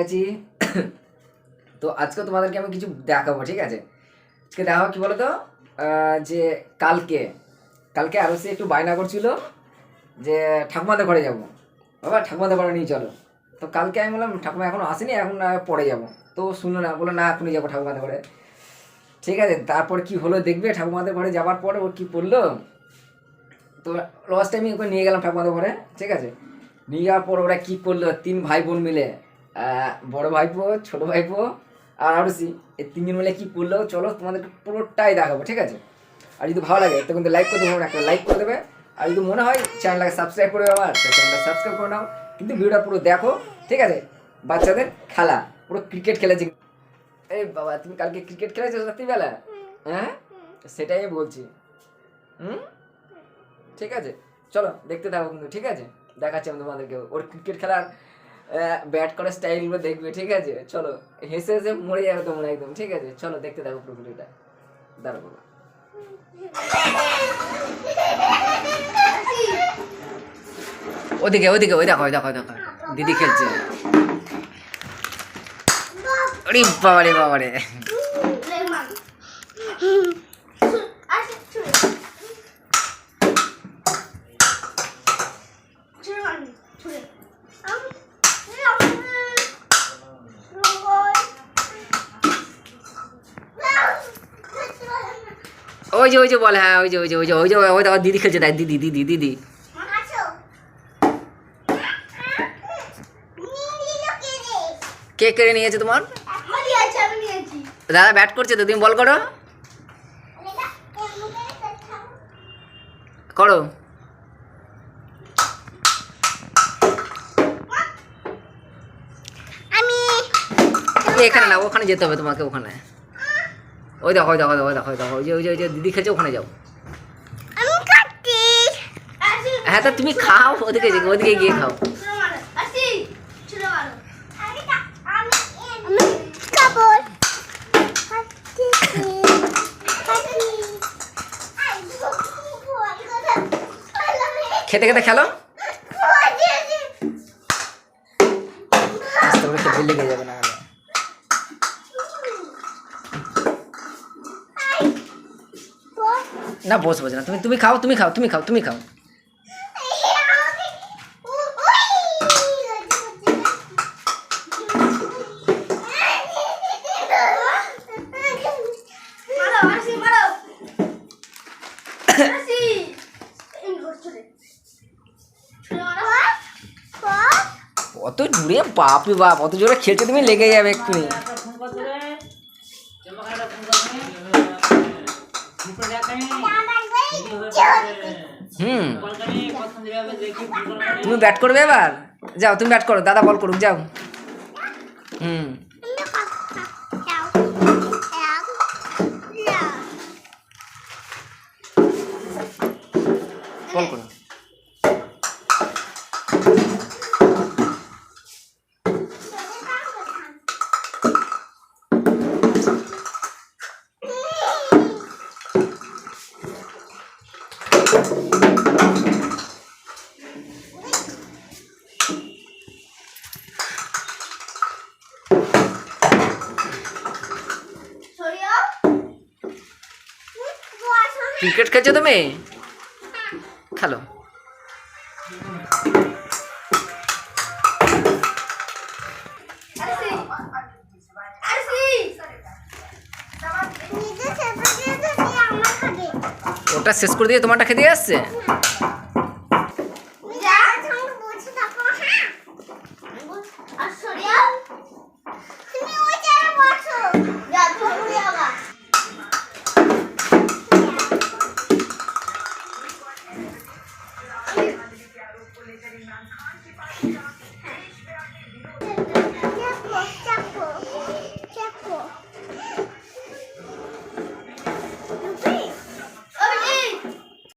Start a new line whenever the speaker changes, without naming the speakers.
গেছি। তো আজকে তোমাদেরকে আমি কিছু দেখাবো ঠিক আছে? আজকে দেখাবো কি বলতো? আহ, যে কালকে কালকে আরও সে একটু বায়না করছিল যে ঠাকুমাদের ঘরে যাব। বাবা ঠাকুমাদের ঘরে নিয়ে চলো। তো কালকে আমি বললাম ঠাকুমা এখনও আসেনি এখন পরে যাব। তো শুনলো না বলল না এখনই যাব ঠাকুমাদের ঘরে। ঠিক আছে তারপর কি হলো দেখবে? ঠাকুমাদের ঘরে যাওয়ার পরে ওর কি পড়ল তো লাস্ট টাইম ওকে নিয়ে গেলাম ঠাকুমাদের ঘরে ঠিক আছে? নিয়ে যাওয়ার পর ওরা কি করল? তিন ভাই বোন মিলে বড় ভাইপো, ছোট ভাইপো আর আরসি এই তিনজন মিলে কি করল? চলো তোমাদেরকে পুরোটাই দেখাবো, ঠিক আছে? আর যদি ভালো লাগে, তখন তো লাইক করতে হবে একটা লাইক করে দেবে। আর যদি মনে হয় চ্যানেলটাকে সাবস্ক্রাইব করে আমার চ্যানেলটা সাবস্ক্রাইব করে নাও। কিন্তু ভিডিওটা পুরো দেখো, ঠিক আছে? বাচ্চাদের খেলা, পুরো ক্রিকেট খেলেছে এই বাবা, তুমি কালকে ক্রিকেট খেলেছো রাত্রিবেলা? হ্যাঁ? সেটাই বলছি। হুম? ঠিক আছে? চলো, দেখতে থাকো কিন্তু, ঠিক আছে? দেখাচ্ছি আমি তোমাদেরকে ওর ক্রিকেট খেলার ব্যাট করার স্টাইলগুলো দেখবে, ঠিক আছে? চলো, হেসে হেসে মরে যাবে তোমরা একদম, ঠিক আছে? চলো, দেখতে থাকো পুরো ভিডিওটা। দাঁড়ো ওদিকে ওদিকে, ওই দেখো ওই দেখো দেখো। দিদি খেলছে। আরে বাবা রে বাবা রে ওই যে ওই যে বল হ্যাঁ ওই যে ওই যে ওই যে ওই যে ওই দেখো দিদি খেলছে দেখ দিদি দিদি দিদি। কে কেড়ে নিয়েছে তোমার? দাদা ব্যাট করছে তো তুমি বল করো। করো। এখানে না ওখানে যেতে হবে তোমাকে ওখানে। ওই দেখো ওই দেখো দেখো ওই দেখো ওই যে ওই যে ওই যে দিদি খেলছে ওখানে যাও হ্যাঁ তা তুমি খাও ওদিকে ওদিকে গিয়ে খাও খেতে খেতে খেলো আস্তে করে লেগে যাবে না হলে। না, বস, বসে না। তুমি তুমি খাও তুমি খাও তুমি খাও তুমি খাও। অত জোরে বাপরে বাপ, অত জোরে খেলতে তুমি লেগে যাবে এক্ষুনি। হুম। তুমি ব্যাট করবে এবার? যাও, তুমি ব্যাট করো, দাদা বল করুক, যাও। হুম। বল করো। ক্রিকেট খেলছো তুমি? খেলো। ওটা শেষ করে দিয়ে তোমারটা খেতে আসছে?